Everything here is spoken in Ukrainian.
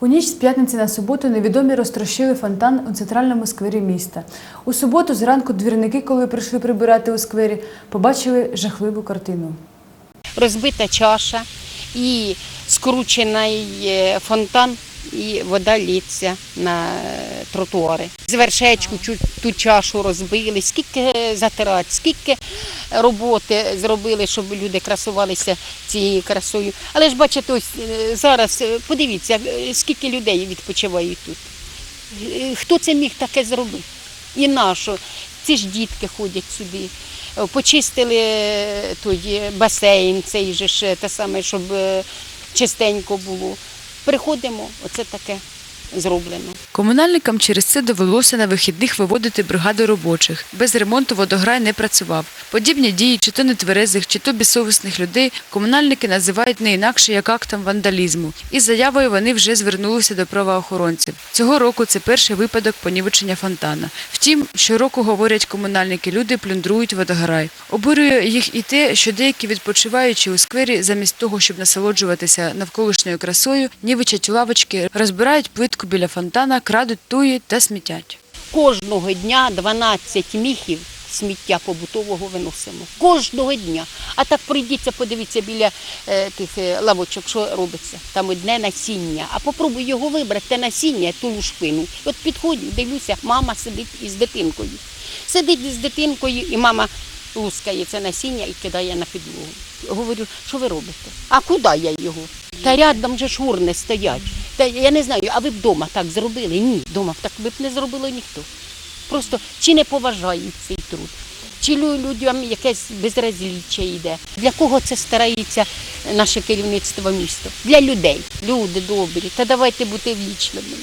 У ніч з п'ятниці на суботу невідомі розтрощили фонтан у центральному сквері міста. У суботу зранку двірники, коли прийшли прибирати у сквері, побачили жахливу картину. розбита чаша і скручений е, фонтан, і вода лється на е, тротуари. З вершечку ту чашу розбили, скільки е, затирати, скільки роботи зробили, щоб люди красувалися цією красою. Але ж бачите, ось е, зараз подивіться, скільки людей відпочивають тут. Хто це міг таке зробити? І нащо? Ці ж дітки ходять сюди. Почистили тоді басейн, цей же ж те саме, щоб чистенько було. Приходимо, оце таке зроблено. Комунальникам через це довелося на вихідних виводити бригаду робочих. Без ремонту водограй не працював. Подібні дії, чи то нетверезих, чи то безсовісних людей, комунальники називають не інакше як актом вандалізму. Із заявою вони вже звернулися до правоохоронців. Цього року це перший випадок понівечення фонтана. Втім, щороку говорять комунальники, люди плюндрують водограй. Обурює їх і те, що деякі відпочиваючи у сквері, замість того, щоб насолоджуватися навколишньою красою, нівичать лавочки, розбирають плитку біля фонтана, крадуть туї та смітять. Кожного дня 12 міхів сміття побутового виносимо. Кожного дня. А так пройдіться, подивіться біля е, тих е, лавочок, що робиться. Там одне насіння. А попробуй його вибрати, те насіння, ту лушпину. От підходжу, дивлюся, мама сидить із дитинкою. Сидить із дитинкою, і мама лускає це насіння і кидає на підлогу. Говорю, що ви робите? А куди я його? Та рядом же ж урни стоять. Та я не знаю, а ви б вдома так зробили? Ні, вдома так би б не зробило ніхто. Просто чи не поважають цей труд, чи людям якесь безразліччя йде. Для кого це старається наше керівництво міста? Для людей. Люди добрі. Та давайте бути вічними.